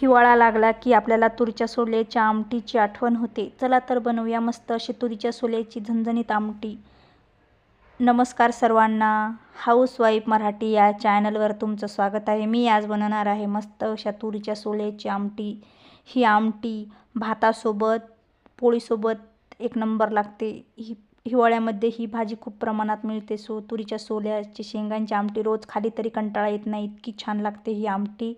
हिवाळा लागला की आपल्याला तुरीच्या सोल्याच्या आमटीची आठवण होते. चला तर बनवूया मस्त अशी तुरीच्या सोल्याची झणझणीत आमटी. नमस्कार सर्वांना. हाऊसवाईफ मराठी या चॅनलवर तुमचं स्वागत आहे. मी आज बनवणार आहे मस्त अशा तुरीच्या सोल्याची आमटी. ही आमटी भातासोबत पोळीसोबत एक नंबर लागते. ही हिवाळ्यामध्ये ही भाजी खूप प्रमाणात मिळते. सो तुरीच्या सोल्याची शेंगांची आमटी रोज खाली तरी कंटाळा येत नाही. इतकी छान लागते ही आमटी.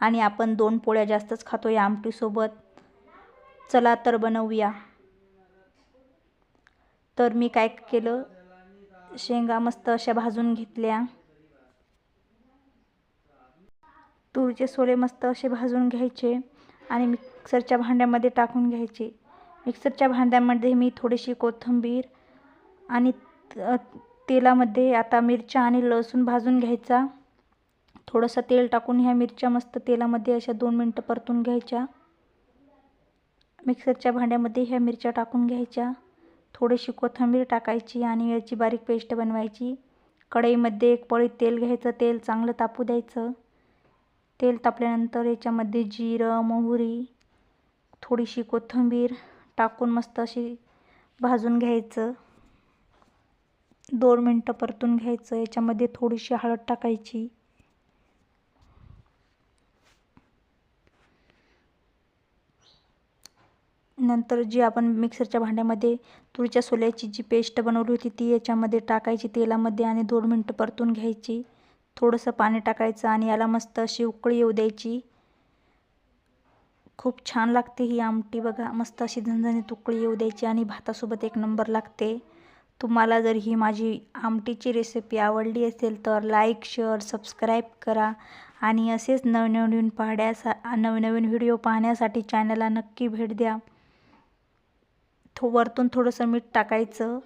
आणि आपण दोन पोळ्या जास्तच खातो या आमटीसोबत. चला तर बनवूया. तर मी काय केलं? शेंगा मस्त अशा भाजून घेतल्या. तुरीचे सोले मस्त असे भाजून घ्यायचे आणि मिक्सरच्या भांड्यामध्ये टाकून घ्यायचे. मिक्सरच्या भांड्यामध्ये मी थोडीशी कोथिंबीर आणि तेलामध्ये आता मिरच्या आणि लसूण भाजून घ्यायचा. थोडंसं तेल टाकून ह्या मिरच्या मस्त तेलामध्ये अशा दोन मिनटं परतून घ्यायच्या. मिक्सरच्या भांड्यामध्ये ह्या मिरच्या टाकून घ्यायच्या. थोडीशी कोथिंबीर टाकायची आणि याची बारीक पेस्ट बनवायची. कढईमध्ये एक पळी तेल घ्यायचं तेल चांगलं तापू द्यायचं. तेल तापल्यानंतर याच्यामध्ये जिरं मोहरी थोडीशी कोथिंबीर टाकून मस्त अशी भाजून घ्यायचं. दोन मिनटं परतून घ्यायचं. याच्यामध्ये थोडीशी हळद टाकायची. नंतर जी आपण मिक्सरच्या भांड्यामध्ये तुरीच्या सोल्याची जी पेस्ट बनवली होती ती याच्यामध्ये टाकायची तेलामध्ये आणि दोन मिनटं परतून घ्यायची. थोडंसं पाणी टाकायचं आणि याला मस्त अशी उकळी येऊ द्यायची. खूप छान लागते ही आमटी बघा मस्त अशी झणझणीत उकळी येऊ द्यायची आणि भातासोबत एक नंबर लागते. तुम्हाला जर ही माझी आमटीची रेसिपी आवडली असेल तर लाईक शेअर सबस्क्राईब करा आणि असेच नवनवीन पाहण्यासा नवनवीन व्हिडिओ पाहण्यासाठी चॅनलला नक्की भेट द्या. थो वरतून थोडंसं मीठ टाकायचं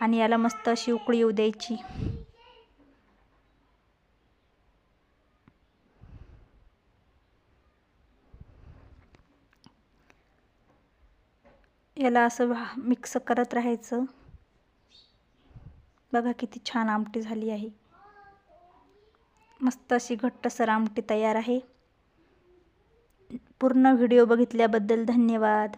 आणि याला मस्त अशी उकळी येऊ द्यायची. याला असं मिक्स करत राहायचं. बघा किती छान आमटी झाली आहे. मस्त अशी घट्टसर आमटी तयार आहे. पूर्ण व्हिडिओ बघितल्याबद्दल धन्यवाद.